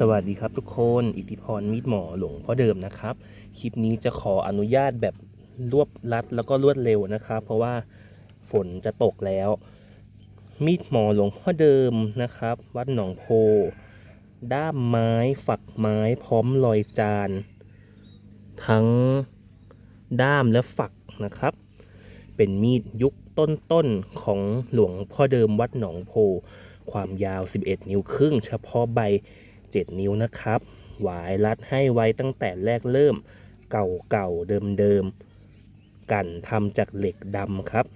สวัสดีครับทุกคน อิทธิพรมีดหมอหลวงพ่อเดิมนะครับ คลิปนี้จะขออนุญาตแบบรวบรัดแล้วก็รวดเร็วนะครับ เพราะว่าฝนจะตกแล้ว มีดหมอหลวงพ่อเดิมนะครับ วัดหนองโพ ด้ามไม้ฝักไม้พร้อมรอยจาน ทั้งด้ามและฝักนะครับ เป็นมีดยุคต้นๆของหลวงพ่อเดิมวัดหนองโพ ความยาว 11 นิ้วครึ่ง เฉพาะใบ 7 นิ้วนะครับ หวายรัดให้ไว้ตั้งแต่แรกเริ่มเก่าๆเดิมๆกันทำจากเหล็กดำครับ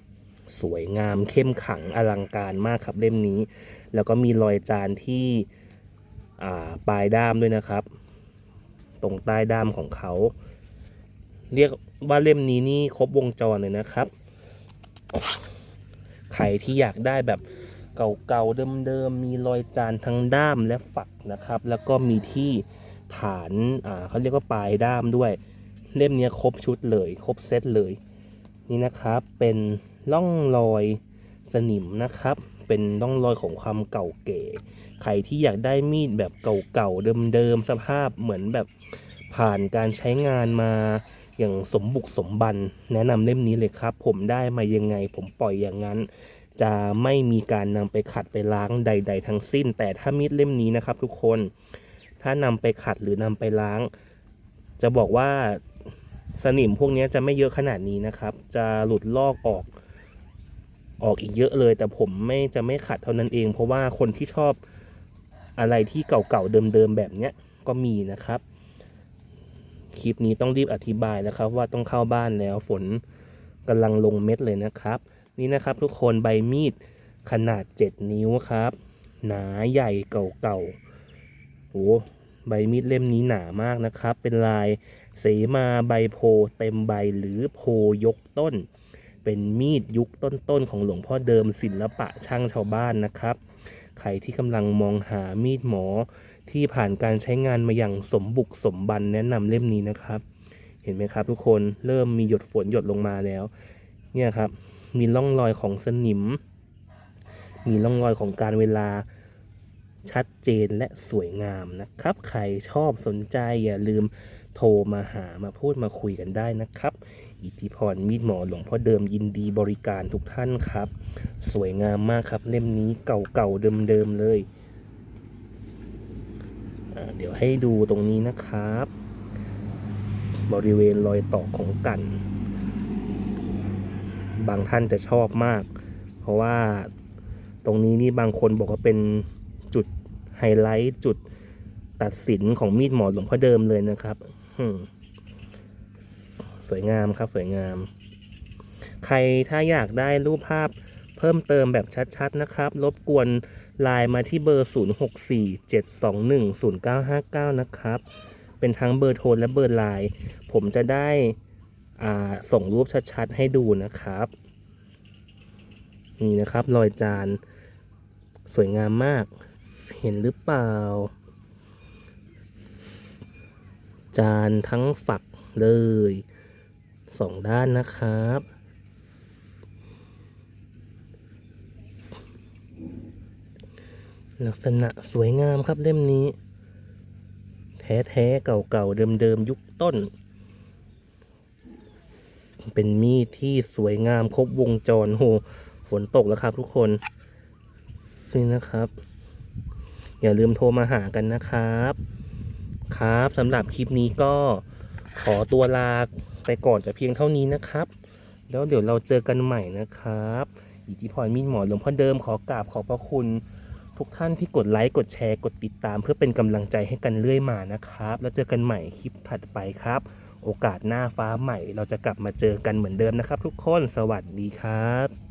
สวยงามเข้มขังอลังการมากครับเล่มนี้ แล้วก็มีรอยจานที่ปลายด้ามด้วยนะครับ ตรงใต้ด้ามของเขา เรียกว่าเล่มนี้นี่ครบวงจรเลยนะครับ ใครที่อยากได้แบบ เก่าๆเดิมๆมีรอยจานทั้งด้ามและฝักนะครับ แล้วก็มีที่ฐานอ่าเขาเรียกว่าปลายด้ามด้วย เล่มนี้ครบชุดเลย ครบเซตเลย นี่นะครับเป็นร่องรอยสนิมนะครับ เป็นร่องรอยของความเก่าเก๋ใครที่อยากได้มีดแบบเก่าๆเดิมๆสภาพเหมือนแบบผ่านการใช้งานมาอย่างสมบุกสมบันแนะนำเล่มนี้เลยครับ ผมได้มายังไงผมปล่อยอย่างนั้น จะไม่มีการนำไปขัดไปล้างใด ๆ ทั้งสิ้น แต่ถ้ามีดเล่มนี้นะครับ ทุกคน ถ้านำไปขัดหรือนำไปล้าง จะบอกว่าสนิมพวกนี้จะไม่เยอะขนาดนี้นะครับ จะหลุดลอกออกออกอีกเยอะเลย แต่ผมไม่จะไม่ขัดเท่านั้นเอง เพราะว่าคนที่ชอบอะไรที่เก่าๆเดิมๆแบบเนี้ยก็มีนะครับ คลิปนี้ต้องรีบอธิบายนะครับ ว่าต้องเข้าบ้านแล้วฝนกำลังลงเม็ดเลยนะครับ นี่นะครับทุกคนใบมีดขนาด 7 นิ้วครับ หนาใหญ่เก่าๆโอ้ใบมีดเล่มนี้หนามากนะครับ เป็นลายเสมาใบโพเต็มใบหรือโพยกต้น เป็นมีดยุคต้นๆของหลวงพ่อเดิมศิลปะช่างชาวบ้านนะครับ ใครที่กำลังมองหามีดหมอที่ผ่านการใช้งานมาอย่างสมบุกสมบันแนะนำเล่มนี้นะครับ เห็นไหมครับทุกคนเริ่มมีหยดฝนหยดลงมาแล้ว เนี่ยครับ มีร่องรอยของสนิม มีร่องรอยของการเวลาชัดเจนและสวยงามนะครับ ใครชอบสนใจอย่าลืมโทรมาหามาพูดมาคุยกันได้นะครับ อิทธิพรมีดหมอหลวงพ่อเดิมยินดีบริการทุกท่านครับ สวยงามมากครับเล่มนี้เก่าๆเดิมๆเลย เดี๋ยวให้ดูตรงนี้นะครับ บริเวณรอยต่อของกัน บางท่านจะชอบมาก เพราะว่าตรงนี้นี่บางคนบอกว่าเป็นจุดไฮไลท์จุดตัดสินของมีดหมอหลวงพ่อเดิมเลยนะครับสวยงามครับสวยงาม ใครถ้าอยากได้รูปภาพเพิ่มเติมแบบชัดๆนะครับ รบกวนไลน์มาที่เบอร์ 0647210959 นะครับ เป็นทั้งเบอร์โทรและเบอร์ไลน์ผมจะได้ ส่งรูปชัดๆให้ดูนะครับ นี่นะครับรอยจานสวยงามมาก เห็นหรือเปล่า จานทั้งฝักเลยสองด้านนะครับ ลักษณะสวยงามครับเล่มนี้ แท้ๆเก่าๆเดิมๆยุคต้น เป็นมีดที่สวยงามครบวงจรโหฝนตกแล้วครับทุกคนนี่นะครับ อย่าลืมโทรมาหากันนะครับ ครับสำหรับคลิปนี้ก็ขอตัวลาไปก่อนแต่เพียงเท่านี้นะครับ แล้วเดี๋ยวเราเจอกันใหม่นะครับ อิทธิพรมีดหมอหลวงพ่อเดิมขอกราบขอบพระคุณ ทุกท่านที่กดไลค์กดแชร์กดติดตาม เพื่อเป็นกำลังใจให้กันเรื่อยมานะครับ แล้วเจอกันใหม่คลิปถัดไปครับ โอกาสหน้าฟ้าใหม่ เราจะกลับมาเจอกันเหมือนเดิมนะครับ ทุกคนสวัสดีครับ